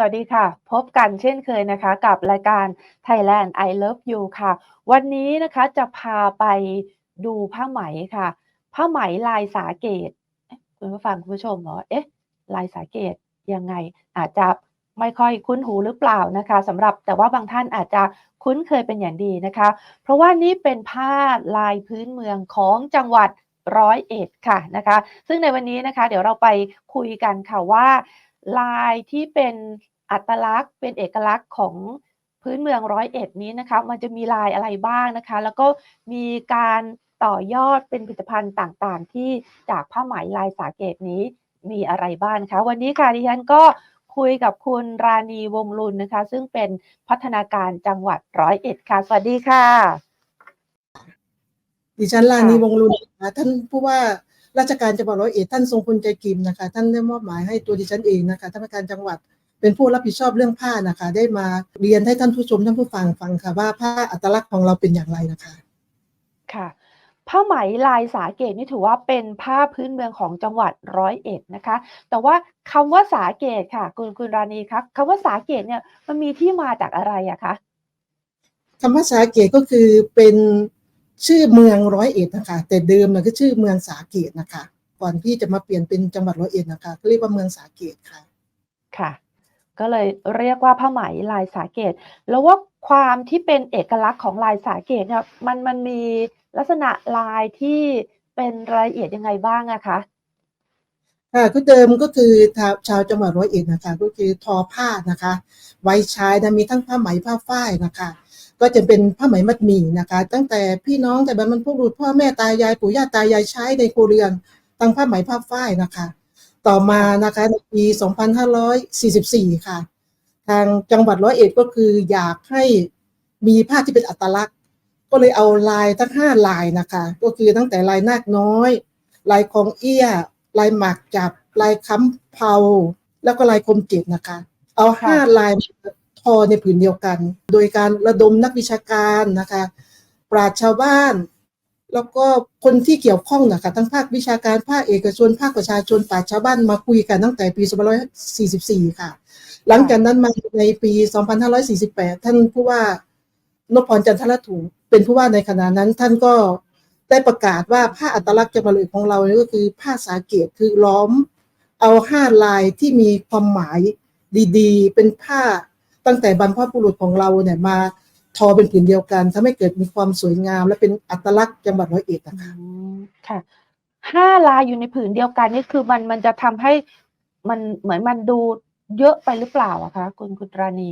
สวัสดีค่ะ พบกันเช่นเคยนะคะ กับรายการ Thailand I Love You ค่ะ วันนี้นะคะจะพาไปดูผ้าไหมค่ะ ผ้าไหมลายสาเกตคุณผู้ฟังคุณผู้ชมบอกว่าเอ๊ะ ลายสาเกตยังไง อาจจะไม่ค่อยคุ้นหูหรือเปล่านะคะสำหรับแต่ว่าบางท่านอาจจะคุ้นเคยเป็นอย่างดีนะคะ เพราะว่านี่เป็นผ้าลายพื้นเมืองของจังหวัดร้อยเอ็ดค่ะนะคะ ซึ่งในวันนี้นะคะ เดี๋ยวเราไปคุยกันค่ะว่า ลายที่เป็นอัตลักษณ์ เป็นเอกลักษณ์ของพื้นเมืองร้อยเอ็ดนี้นะคะมันจะมีลายอะไรบ้างนะคะ แล้วก็มีการต่อยอดเป็นผลิตภัณฑ์ต่างๆ ที่จากผ้าไหมลายสาเกตนี้มีอะไรบ้างคะวันนี้ค่ะดิฉันก็คุยกับคุณราณีวงลุนนะคะ ซึ่งเป็นพัฒนาการจังหวัดร้อยเอ็ดค่ะ สวัสดีค่ะ ดิฉันลานีวงลุนนะท่านผู้ว่า ราชการจังหวัดร้อยเอ็ดท่านทรงพลใจกิมนะคะ ท่านได้มอบหมายให้ตัวดิฉันเองนะคะท่านผู้การจังหวัดเป็นผู้รับผิดชอบเรื่องผ้านะคะ ได้มาเรียนให้ท่านผู้ชมท่านผู้ฟังฟังค่ะว่าผ้าอัตลักษณ์ของเราเป็นอย่างไรนะคะ ค่ะ ผ้าไหมลายสาเกตนี่ถือว่าเป็นผ้าพื้นเมืองของจังหวัดร้อยเอ็ดนะคะ แต่ว่าคำว่าสาเกตค่ะ คุณคุณราณีครับคำว่าสาเกตเนี่ยมันมีที่มาจากอะไรอะคะคำว่าสาเกตก็คือเป็น ชื่อเมืองร้อยเอ็ดนะคะ แต่เดิมเนี่ยก็ชื่อเมืองสาเกตนะคะ ก่อนที่จะมาเปลี่ยนเป็นจังหวัดร้อยเอ็ดนะคะก็เรียกว่าเมืองสาเกตค่ะ ค่ะ ก็เลยเรียกว่าผ้าไหมลายสาเกต แล้วว่าความที่เป็นเอกลักษณ์ของลายสาเกตเนี่ยมันมันมีลักษณะลายที่เป็นรายละเอียดยังไงบ้างอะคะค่ะก็เดิมก็คือชาวชาวจังหวัดร้อยเอ็ดนะคะ ก็คือทอผ้านะคะ ไว้ใช้นะมีทั้งผ้าไหมผ้าฝ้ายนะคะ ก็จะเป็นผ้าไหมมัดหมี่นะคะ ตั้งแต่พี่น้องแต่บรรพบุรุษพ่อแม่ตายายปู่ย่าตายายใช้ในครัวเรือนตั้งผ้าไหมผ้าฝ้ายนะคะ ต่อมานะคะในปี 2544 ค่ะ ทางจังหวัดร้อยเอ็ดก็คืออยากให้มีผ้าที่เป็นอัตลักษณ์ ก็เลยเอาลายทั้งห้าลายนะคะ ก็คือตั้งแต่ลายนาคน้อย ลายคองเอี้ย ลายหมากจับ ลายค้ำเผาแล้วก็ลายคมจ็ดนะคะ เอาห้าลายมา ทอในผืนเดียวกัน โดยการระดมนักวิชาการนะคะ ปราชญ์ชาวบ้าน แล้วก็คนที่เกี่ยวข้องนะคะทั้งภาควิชาการภาคเอกชน ภาคประชาชนปราชญ์ชาวบ้านมาคุยกันตั้งแต่ปี2544 ค่ะ หลังจากนั้นมาในปี 2548 ท่านผู้ว่านพพรจันทรถุงเป็นผู้ว่าในขณะนั้นท่านก็ได้ประกาศว่าผ้าอัตลักษณ์จังหวัดเลยของเราเนี่ยก็คือผ้าสาเกตคือล้อมเอาห้าลายที่มีความหมายดีๆ เป็นผ้า ตั้งแต่บรรพบุรุษของเราเนี่ยมาทอเป็นผืนเดียวกันทำให้เกิดมีความสวยงาม และเป็นอัตลักษณ์จังหวัดร้อยเอ็ดนะคะอืมค่ะห้าลายอยู่ในผืนเดียวกันนี่คือมันมันจะทำให้มันเหมือนมันดูเยอะไปหรือเปล่าอะคะคุณคุณราณี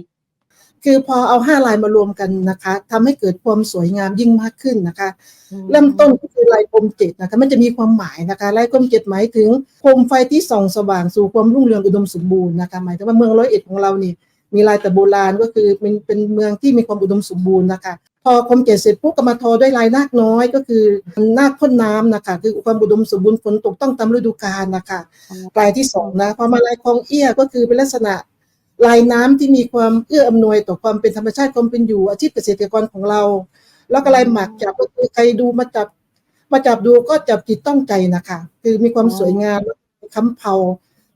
คือพอเอาห้าลายมารวมกันนะคะทำให้เกิดความสวยงามยิ่งมากขึ้นนะคะอืเริ่มต้นก็คือลายคมเจ็ดนะคะ มันจะมีความหมายนะคะลายคมเจ็ดหมายถึงโคมไฟที่ส่องสว่างสู่ความรุ่งเรืองอุดมสมบูรณ์นะคะหมายถึงว่าเมืองร้อยเอ็ดของเรานี่ มีลายแต่โบราณก็คือเป็นเป็นเมืองที่มีความอุดมสมบูรณ์นะคะพอคมเจ็ดเสร็จปุ๊บก็มาทอด้วยลายนาคน้อยก็คือนาคพ่นน้ำนะคะคือความอุดมสมบูรณ์ฝนตกต้องตามฤดูกาลนะคะลายที่สองนะพอมาลายคลองเอี้ยก็คือเป็นลักษณะลายน้ำที่มีความเอื้ออำนวยต่อความเป็นธรรมชาติความเป็นอยู่อาชีพเกษตรกรของเรา แล้วก็ลายหมากจับก็คือใครดูมาจับมาจับดูก็จับจิตต้องใจนะคะ คือมีความสวยงามคำเผา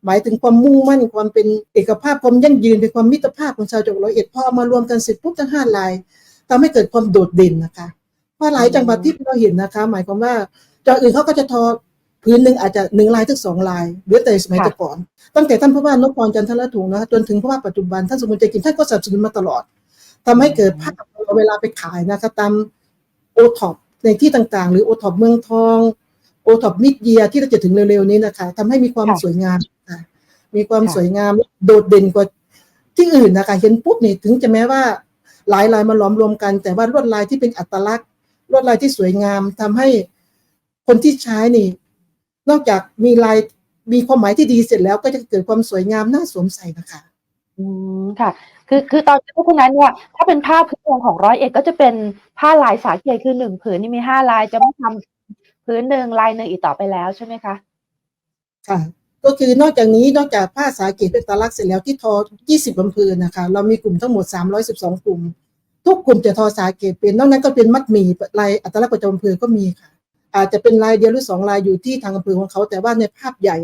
หมายถึงความมุ่งมั่นความเป็นเอกภาพความยั่งยืนเป็นความมิตรภาพของชาวจังหวัดร้อยเอ็ดพอเอามารวมกันเสร็จปุ๊บทั้งห้าลายทำให้เกิดความโดดเด่นนะคะเพราะหลายจังหวัดที่เราเห็นนะคะ หมายความว่าจังหวัดอื่นเขาก็จะทอพื้นหนึ่งอาจจะหนึ่งลายถึงสองลายหรือแต่สมัยแต่ก่อน ตั้งแต่ท่านผู้ว่านพพรจันทรถุงนะคะจนถึงผู้ว่าปัจจุบันท่านสมุนใจกินท่านก็สนับสนุนมาตลอดทำให้เกิดภาพเวลาไปขายนะคะตามโอท็อปในที่ต่างๆ หรือโอท็อปเมืองทองโอท็อปมิดเยียที่เราจะถึงเร็วๆนี้นะคะทำให้มีความสวยงาม มีความค่ะสวยงามโดดเด่นกว่าที่อื่นนะคะ เห็นปุ๊บนี่ถึงจะแม้ว่าหลายลายมาล้อมรวมกัน แต่ว่าลวดลายที่เป็นอัตลักษณ์ ลวดลายที่สวยงามทำให้คนที่ใช้นี่ นอกจากมีลายมีความหมายที่ดีเสร็จแล้วก็จะเกิดความสวยงามน่าสวมใส่นะคะอืมค่ะ คือคือตอนนี้เพราะฉะนั้นเนี่ยถ้าเป็นผ้าพื้นเมืองของร้อยเอ็ดก็จะเป็นผ้าลายสาเกตคือหนึ่งผืนนี่มีห้าลายจะไม่ทำพื้นหนึ่งลายหนึ่งอีกต่อไปแล้วใช่ไหมคะค่ะ ก็คือนอกจากนี้นอกจากผ้าสาเกตเป็นตลักษณ์เสร็จแล้วที่ทอ 20อำเภอนะคะเรามีกลุ่มทั้งหมด 312 กลุ่ม ทุกกลุ่มจะทอสาเกตเป็นนอกนั้นก็เป็นมัดหมี่ลายอัตลักษณ์ประจำอำเภอก็มีค่ะ อาจจะเป็นลายเดียวหรือสองลายอยู่ที่ทางอำเภอของเขา แต่ว่าในภาพใหญ่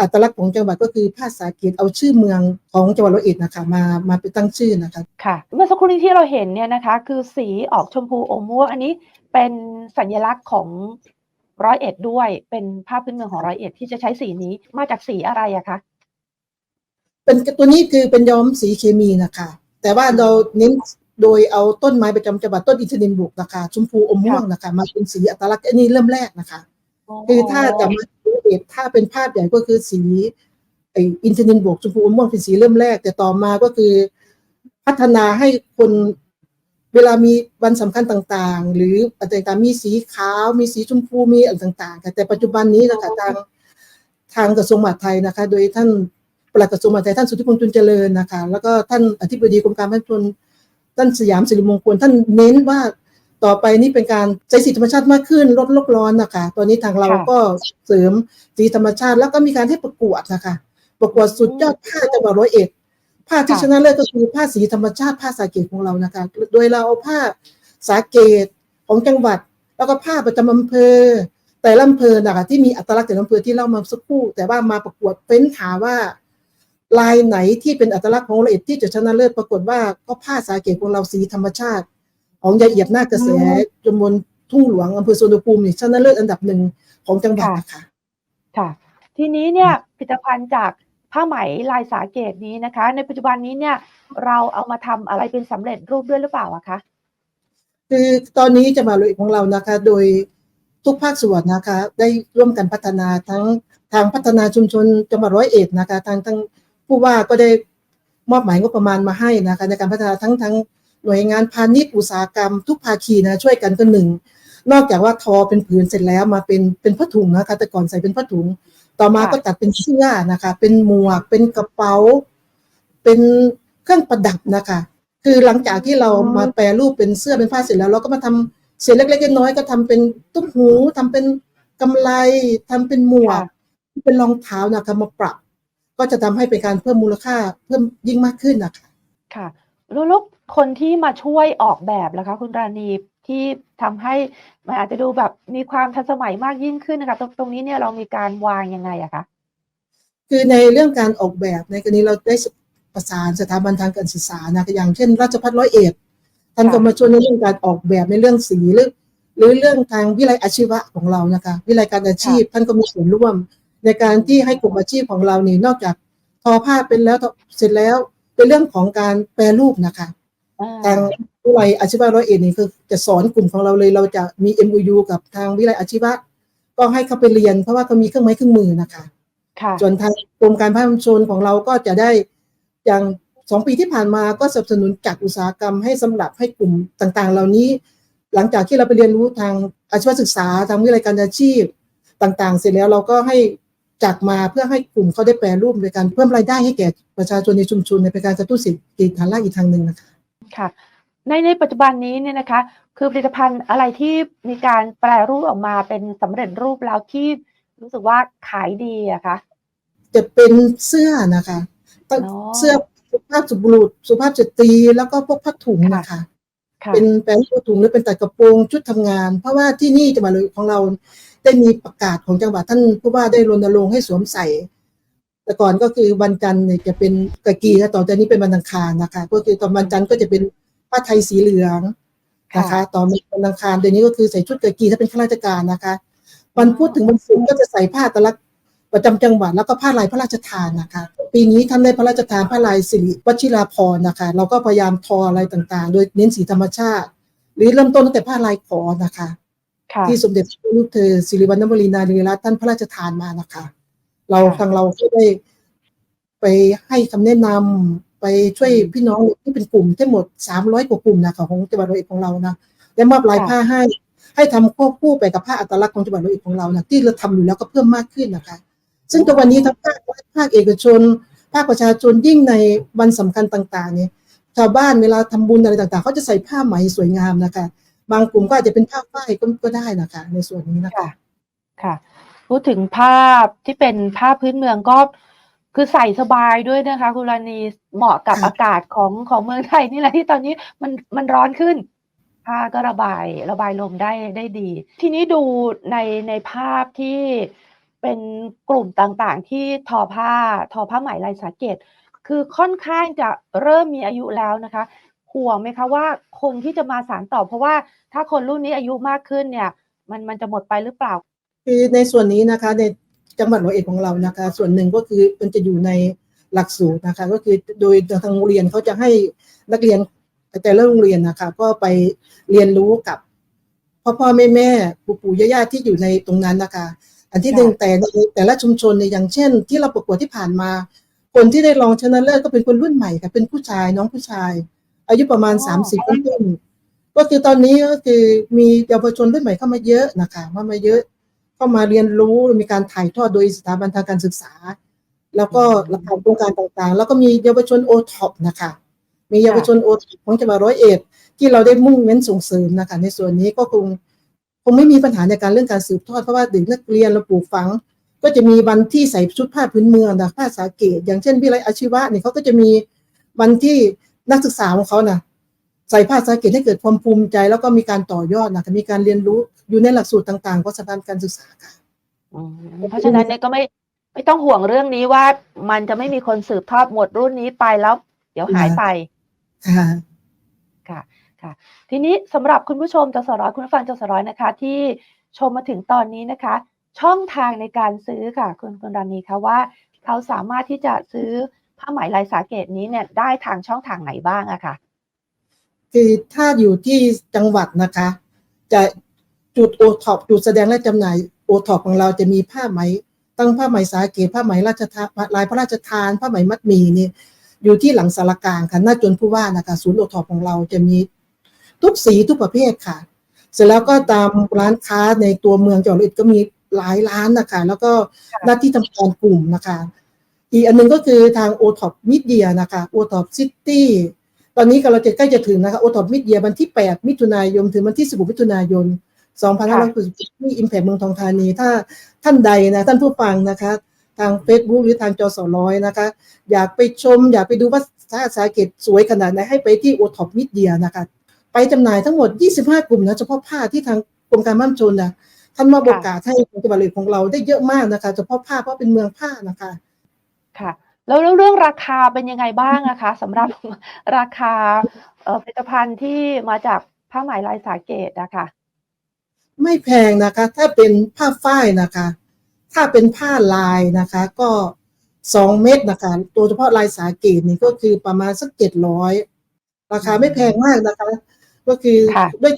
อัตลักษณ์ของจังหวัดก็คือผ้าสาเกตเอาชื่อเมืองของจังหวัดร้อยเอ็ดนะคะมามาเป็นตั้งชื่อนะคะค่ะ เมื่อสักครู่นี้ที่เราเห็นเนี่ยนะคะ คือสีออกชมพูอมม่วงอันนี้เป็นสัญลักษณ์ของ ร้อยเอ็ดด้วย เป็นภาพพื้นเมืองของร้อยเอ็ดที่จะใช้สีนี้มาจากสีอะไรอะคะเป็นตัวนี้คือเป็นย้อมสีเคมีนะคะ แต่ว่าเราเน้นโดยเอาต้นไม้ประจำจังหวัดต้นอินทนินบุกนะคะชมพูอมม่วงนะคะ มาเป็นสีอัตลักษณ์อันนี้เริ่มแรกนะคะ คือถ้าจะมาดูเอกถ้าเป็นภาพใหญ่ก็คือสีไออินทนินบวกชมพูอมม่วงเป็นสีเริ่มแรก แต่ต่อมาก็คือ พัฒนาให้คน เวลามีวันสำคัญต่างๆ หรืออะไรต่างๆมีสีขาวมีสีชมพูมีอะไรต่างๆค่ะแต่ปัจจุบันนี้นะคะทางทางกระทรวงมหาดไทยนะคะ โดยท่านปลัดกระทรวงมหาดไทยท่านสุทธิพงษ์จุนเจริญนะคะ แล้วก็ท่านอธิบดีกรมการพัฒนาชนท่านสยามสิริมงคลท่านเน้นว่าต่อไปนี้เป็นการใช้สีธรรมชาติมากขึ้นลดโลกร้อนนะคะ ตอนนี้ทางเราค่ะก็เสริมสีธรรมชาติ แล้วก็มีการให้ประกวดนะคะ ประกวดสุดยอดผ้าจังหวัดร้อยเอ็ด ผ้าที่ค่ะชนะเลิศก็คือผ้าสีธรรมชาติผ้าสาเกตของเรานะคะโดยเราเอาผ้าสาเกตของจังหวัด แล้วก็ผ้าประจำอำเภอ แต่ละอำเภอนะคะที่มีอัตลักษณ์แต่ละอำเภอที่เล่ามาสักครู่ แต่ว่ามาประกวดเฟ้นหาว่าลายไหนที่เป็นอัตลักษณ์ของร้อยเอ็ดที่จะชนะเลิศปรากฏว่าก็ผ้าสาเกตของเราสีธรรมชาติ ของยายเอียดหน้ากระแสจำนวนทุ่งหลวงอำเภอสุวรรณภูมินี่ชนะเลิศอันดับหนึ่งของจังหวัดนะคะค่ะ ทีนี้เนี่ยผลิตภัณฑ์จาก ผ้าไหมลายสาเกตนี้นะคะ ในปัจจุบันนี้เนี่ย เราเอามาทำอะไรเป็นสำเร็จรูปด้วยหรือเปล่าอะคะคือตอนนี้จะมาลุยของเรานะคะ โดยทุกภาคส่วนนะคะ ได้ร่วมกันพัฒนาทั้งทางพัฒนาชุมชนจังหวัดร้อยเอ็ดนะคะ ทางทั้งผู้ว่าก็ได้มอบหมายงบประมาณมาให้นะคะ ในการพัฒนาทั้งทั้งหน่วยงานพาณิชย์อุตสาหกรรม ทุกภาคีนะช่วยกันก็หนึ่งนอกจากว่าทอเป็นผืนเสร็จแล้วมาเป็นเป็นผ้าถุงนะคะแต่ก่อนใส่เป็นผ้าถุง ต่อมาค่ะก็ตัดเป็นเสื้อนะคะ เป็นหมวก เป็นกระเป๋า เป็นเครื่องประดับนะคะ คือหลังจากที่เรามาแปรรูปเป็นเสื้อเป็นผ้าเสร็จแล้ว เราก็มาทำเศษเล็กๆน้อยๆก็ทำเป็นตุ้มหูทำเป็นกำไลทำเป็นหมวกค่ะเป็นรองเท้านะคะมาปรับ ก็จะทำให้เป็นการเพิ่มมูลค่าเพิ่มยิ่งมากขึ้นนะคะ ค่ะแล้วแล้วคนที่มาช่วยออกแบบล่ะคะ คุณราณี ที่ทำให้มันอาจจะดูแบบมีความทันสมัยมากยิ่งขึ้นนะคะตรงตรงนี้เนี่ยเรามีการวางยังไงอะคะคือในเรื่องการออกแบบในกรณีเราได้ประสานสถาบันทางการศึกษานะคะอย่างเช่น ราชภัฏร้อยเอ็ดท่านก็มาช่วยในเรื่องการออกแบบในเรื่องสีหรือหรือเรื่องทางวิไลอาชีวะของเรานะคะวิไลการอาชีพท่านก็มีส่วนร่วม ในการที่ให้กลุ่มอาชีพของเรานี่นอกจากทอผ้าเป็นแล้วเสร็จแล้วเป็นเรื่องของการแปรรูปนะคะอ่าทาง วิไลอาชีวะร้อยเอ็ดนี่คือจะสอนกลุ่มของเราเลย เราจะมี MOU กับทางวิไลอาชีวะ ก็ให้เขาไปเรียนเพราะว่าเขามีเครื่องไม้เครื่องมือนะคะค่ะส่วนทางกรมการพัฒนาชุมชนของเราก็จะได้อย่างสองปีที่ผ่านมาก็สนับสนุนจัดอุตสาหกรรมให้สำหรับให้กลุ่มต่างๆ เหล่านี้ หลังจากที่เราไปเรียนรู้ทางอาชีวศึกษาทางวิทยาลัยการอาชีพต่างๆ เสร็จแล้วเราก็ให้จัดมาเพื่อให้กลุ่มเขาได้แปรรูปในการเพิ่มรายได้ให้แก่ประชาชนในชุมชนในเป็นการกระตุ้นเศรษฐกิจฐานรากอีกทางหนึ่งนะคะค่ะ ในในปัจจุบันนี้เนี่ยนะคะ คือผลิตภัณฑ์อะไรที่มีการแปรรูปออกมาเป็นสำเร็จรูปแล้วที่รู้สึกว่าขายดีอะคะจะเป็นเสื้อนะคะตั้งอ๋อเสื้อสุภาพสุบุรุษสุภาพสตรีแล้วก็พวกผ้าถุงนะคะค่ะเป็นแปลงผ้าถุงหรือเป็นตัดกระโปรงชุดทำงาน เพราะว่าที่นี่จังหวัดเลยของเราได้มีประกาศของจังหวัดท่านผู้ว่าได้รณรงค์ให้สวมใส่ แต่ก่อนก็คือวันจันทร์เนี่ยจะเป็นกะกีค่ะต่อจากนี้เป็นวันอังคารนะคะ ก็คือตอนวันจันทร์ก็จะเป็น ผ้าไทยสีเหลืองนะคะค่ะต่อมาวันอังคารเดี๋ยวนี้ก็คือใส่ชุดกะกีถ้าเป็นข้าราชการนะคะวันพุธถึงวันศุกร์ก็จะใส่ผ้าตะลักประจำจังหวัดแล้วก็ผ้าลายพระราชทานนะคะ ปีนี้ท่านได้พระราชทานผ้าลายสิริวชิราภรณ์นะคะ เราก็พยายามทออะไรต่างๆ โดยเน้นสีธรรมชาติ หรือเริ่มต้นตั้งแต่ผ้าลายขอนะคะค่ะที่สมเด็จพระลูกเธอสิริวัณณวรีนารีรัตน์ท่านพระราชทานมานะคะ เราค่ะทางเราก็ได้ไปให้คำแนะนำ ไปช่วยพี่น้องที่เป็นกลุ่มทั้งหมด 300 กว่ากลุ่มนะคะของจังหวัดร้อยเอ็ดของเรานะได้มอบลายผ้าให้ ให้ทำควบคู่ไปกับผ้าอัตลักษณ์ของจังหวัดร้อยเอ็ดของเรานะที่เราทำอยู่แล้วก็เพิ่มมากขึ้นนะคะ ซึ่งตัวนนี้ทั้งภาครัฐภาคเอกชน ภาคประชาชนยิ่งในวันสำคัญต่าง ๆ เนี่ยชาวบ้านเวลาทำบุญอะไรต่าง ๆเขาจะใส่ผ้าไหมสวยงามนะคะ บางกลุ่มก็อาจจะเป็นผ้าฝ้ายก็ก็ได้นะคะ ในส่วนนี้นะคะค่ะค่ะ พูดถึงภาพที่เป็นภาพพื้นเมืองก็ คือใส่สบายด้วยนะคะ คุณราณีเหมาะกับค่ะอากาศของของเมืองไทยนี่แหละที่ตอนนี้มันมันร้อนขึ้นผ้าก็ระบายระบายลมได้ได้ดี ทีนี้ดูในในภาพที่เป็นกลุ่มต่างๆ ที่ทอผ้าทอผ้าไหมลายสาเกต คือค่อนข้างจะเริ่มมีอายุแล้วนะคะห่วงไหมคะว่าคนที่จะมาสานต่อ เพราะว่าถ้าคนรุ่นนี้อายุมากขึ้นเนี่ย มันมันจะหมดไปหรือเปล่า?คือในส่วนนี้นะคะใน จังหวัดร้อยเอ็ดของเรานะคะ ส่วนหนึ่งก็คือมันจะอยู่ในหลักสูตรนะคะ ก็คือโดยทางโรงเรียนเขาจะให้นักเรียนแต่ละโรงเรียนนะคะก็ไปเรียนรู้กับพ่อๆแม่ๆปู่ๆย่าๆที่อยู่ในตรงนั้นนะคะ อันที่ค่หนึ่งะแต่ในแต่ละชุมชนเนี่ยอย่างเช่น ที่เราประกวดที่ผ่านมา คนที่ได้รองชนะเลิศก็เป็นคนรุ่นใหม่ค่ะเป็นผู้ชายน้องผู้ชาย อายุประมาณอ๋อ30ต้นๆก็คือตอนนี้ก็คือมีเยาวชนรุ่นใหม่เข้ามาเยอะนะคะเข้ามาเยอะ เข้ามาเรียนรู้มีการถ่ายทอดโดยสถาบันทางการศึกษา แล้วก็อืมหลักการโครงการต่างๆ แล้วก็มีเยาวชน OTOP นะคะมีเยาวชน OTOP ของจังหวัดร้อยเอ็ดที่เราได้มุ่งเน้นส่งเสริมนะคะในส่วนนี้ก็คงคงไม่มีปัญหาในการเรื่องการสืบทอดเพราะว่าเด็กนักเรียนเราปลูกฝัง ก็จะมีวันที่ใส่ชุดผ้าพื้นเมืองนะผ้าสาเกตอย่างเช่นวิไลอาชีวะเนี่ยเขาก็จะมีวันที่นักศึกษาของเขานะ ใส่ผ้าสาเกตให้เกิดความภูมิใจ แล้วก็มีการต่อยอดนะคะมีการเรียนรู้อยู่ในหลักสูตรต่างๆของสถาบันการศึกษาค่ะอืมเพราะฉะนั้นเนี่ยก็ไม่ไม่ต้องห่วงเรื่องนี้ว่ามันจะไม่มีคนสืบทอดหมดรุ่นนี้ไปแล้ว เดี๋ยวหายไปค่ะค่ะค่ะทีนี้สำหรับคุณผู้ชมจสร้อยคุณผู้ฟังจสร้อยนะคะ ที่ชมมาถึงตอนนี้นะคะ ช่องทางในการซื้อค่ะ คุณคุณราณีคะว่าเขาสามารถที่จะซื้อผ้าไหมลายสาเกตนี้เนี่ยได้ทางช่องทางไหนบ้างอะค่ะ? คือถ้าอยู่ที่จังหวัดนะคะ จะจุด OTOP จุดแสดงและจำหน่าย OTOP ของเราจะมีผ้าไหม ตั้งผ้าไหมสาเกตผ้าไหมราชทานลายพระราชทาน ผ้าไหมมัดหมี่นี่อยู่ที่หลังศาลากลางค่ะหน้าจวนผู้ว่านะคะศูนย์ OTOP ของเราจะมีทุกสีทุกประเภทค่ะ เสร็จแล้วก็ตามร้านค้าในตัวเมืองจังหวัดร้อยเอ็ดก็มีหลายร้านน่ะค่ะแล้วก็ค่ะหน้าที่ทำการกลุ่มนะคะ อีกอันหนึ่งก็คือทาง OTOP Media นะคะ OTOP City ต ตอนนี้กำลังจะใกล้จะถึงนะคะ OTOP Media วันที่ 8 มิถุนายน ถึงวันที่ 16 มิถุนายน2567ที่ Impact เมืองทองธานี ถ้าท่านใดนะท่านผู้ฟังนะคะ ทางเฟซบุ๊กหรือทางจอสร้อยนะคะ อยากไปชม อยากไปดูว่าผ้าสาเกตสวยขนาดไหนให้ไปที่ OTOP Media นะคะ ไปจำหน่ายทั้งหมด 25 กลุ่มนะเฉพาะผ้าที่ทางกรมการบ้านชนนะท่านมอบโอกาสให้จังหวัดเลยของเราได้เยอะมากนะคะ เฉพาะผ้าเพราะเป็นเมืองผ้านะคะ ค่ะ แล้วแล้วเรื่องราคาเป็นยังไงบ้างอะคะสำหรับราคาเอ่อผลิตภัณฑ์ที่มาจากผ้าไหมลายสาเกตอะค่ะ?ไม่แพงนะคะ ถ้าเป็นผ้าฝ้ายนะคะ ถ้าเป็นผ้าลายนะคะ ก็2เม็ดน่ะค่ะโดยเฉพาะลายสาเกตนี่ก็คือประมาณสัก700ราคาไม่แพงมากนะคะ ก็คือค่ะด้วย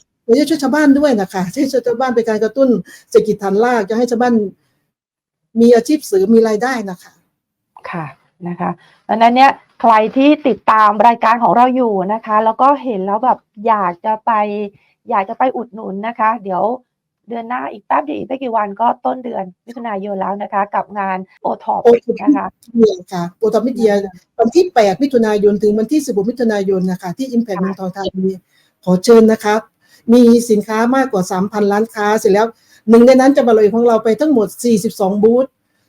ช่วยชาวบ้านด้วยน่ะค่ะช่วยชาวบ้านเป็นการกระตุ้นเศรษฐกิจฐานรากจะให้ชาวบ้านมีอาชีพเสริมมีรายได้น่ะค่ะค่ะ นะคะดังนั้นเนี่ยใครที่ติดตามรายการของเราอยู่นะคะ แล้วก็เห็นแล้วแบบอยากจะไป อยากจะไปอุดหนุนนะคะ เดี๋ยวเดือนหน้าอีกแป๊บเดียวอีกไม่กี่วันก็ต้นเดือนมิถุนายนแล้วนะคะ กับงาน OTOP OTOP นะคะ Media ค่ะ OTOP Media วันที่ 8 มิถุนายนถึงวันที่ 16 มิถุนายนนะคะ ที่ Impact ค่ะเมืองทองธานีขอเชิญนะครับ มีสินค้ามากกว่า 3,000ร้านค้าเสร็จแล้วหนึ่งในนั้นจังหวัดร้อยของเราไปทั้งหมด 42 บูธ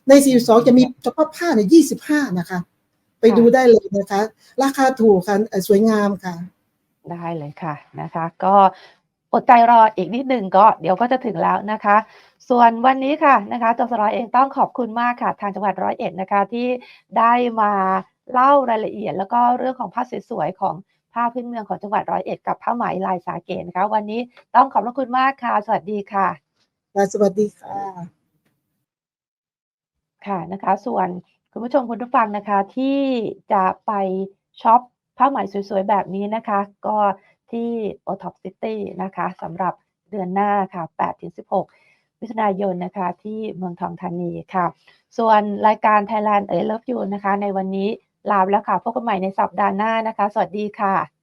ใน 42 จะมีเฉพาะผ้าเนี่ย25 นะคะ ไปค่ะดูได้เลยนะคะ ราคาถูกค่ะเอ่อสวยงามค่ะ ได้เลยค่ะนะคะ ก็อดใจรออีกนิดหนึ่งก็เดี๋ยวก็จะถึงแล้วนะคะ ส่วนวันนี้ค่ะนะคะจสร้อยเองต้องขอบคุณมากค่ะ ทางจังหวัดร้อยเอ็ดนะคะที่ได้มาเล่ารายละเอียด แล้วก็เรื่องของผ้าสวยๆของผ้าพื้นเมืองของจังหวัดร้อยเอ็ดกับผ้าไหมลายสาเกตนะคะวันนี้ต้องขอบพระคุณมากค่ะ สวัสดีค่ะค่ะสวัสดีค่ะ ค่ะนะคะ ส่วนคุณผู้ชมคุณผู้ฟังนะคะที่จะไปช็อปผ้าไหมสวยๆ แบบนี้นะคะ ก็ที่ OTOP City นะคะสำหรับเดือนหน้าค่ะ8-16มิถุนายนนะคะ ที่เมืองทองธานีค่ะ ส่วนรายการ Thailand I Love You นะคะ ในวันนี้ลาไปแล้วค่ะ พบกันใหม่ในสัปดาห์หน้านะคะ สวัสดีค่ะ